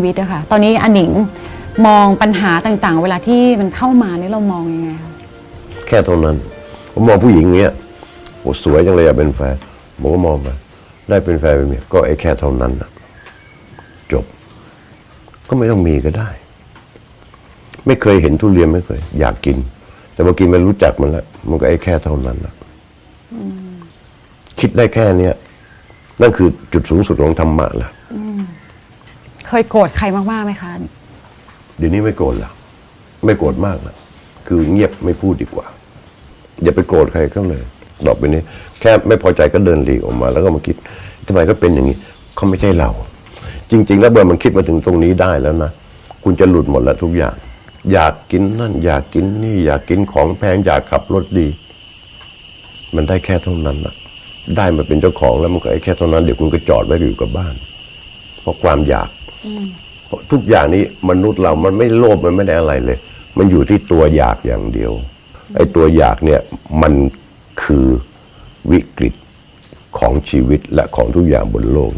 ชีวิตอะค่ะตอนนี้อันหนิงมองปัญหาต่างๆ เวลาที่มันเข้ามานี่เรามองยังไงคะแค่เท่านั้น ผมมองผู้หญิงเงี้ยโอ้สวยจังเลยอยากเป็นแฟนผมก็มองไปได้เป็นแฟนเป็นเมียก็ไอ้แค่เท่านั้นนะจบ ก็ไม่ต้องมีก็ได้ ไม่เคยเห็นทุเรียนไม่เคย อยากกิน แต่พอกินมันรู้จักมันแล้วมันก็ไอ้แค่เท่านั้นนะคิดได้แค่เนี้ยนั่นคือจุดสูงสุดของธรรมะละ เคยโกรธใครมากๆไหมคะ เดี๋ยวนี้ไม่โกรธละไม่โกรธมากละคือเงียบไม่พูดดีกว่า อย่าไปโกรธใครเขาเลยดอกไปนี้ แค่ไม่พอใจก็เดินหลีกออกมา แล้วก็มาคิดทำไมก็เป็นอย่างนี้เขาไม่ใช่เรา จริง ๆ แล้วเมื่อมันคิดมาถึงตรงนี้ได้แล้วนะคุณจะหลุดหมดแล้วทุกอย่าง อยากกินนั่น อยากกินนี่ อยากกินของแพงอยากขับรถดี มันได้แค่เท่านั้นนะได้มาเป็นเจ้าของแล้วมันก็แค่เท่านั้นเดี๋ยวคุณก็จอดไว้อยู่กับบ้าน เพราะความอยาก ทุกอย่างนี้มนุษย์เรามันไม่โลภมันไม่ได้อะไรเลย มันอยู่ที่ตัวอยากอย่างเดียว ไอ้ตัวอยากเนี่ยมันคือวิกฤตของชีวิตและของทุกอย่างบนโลก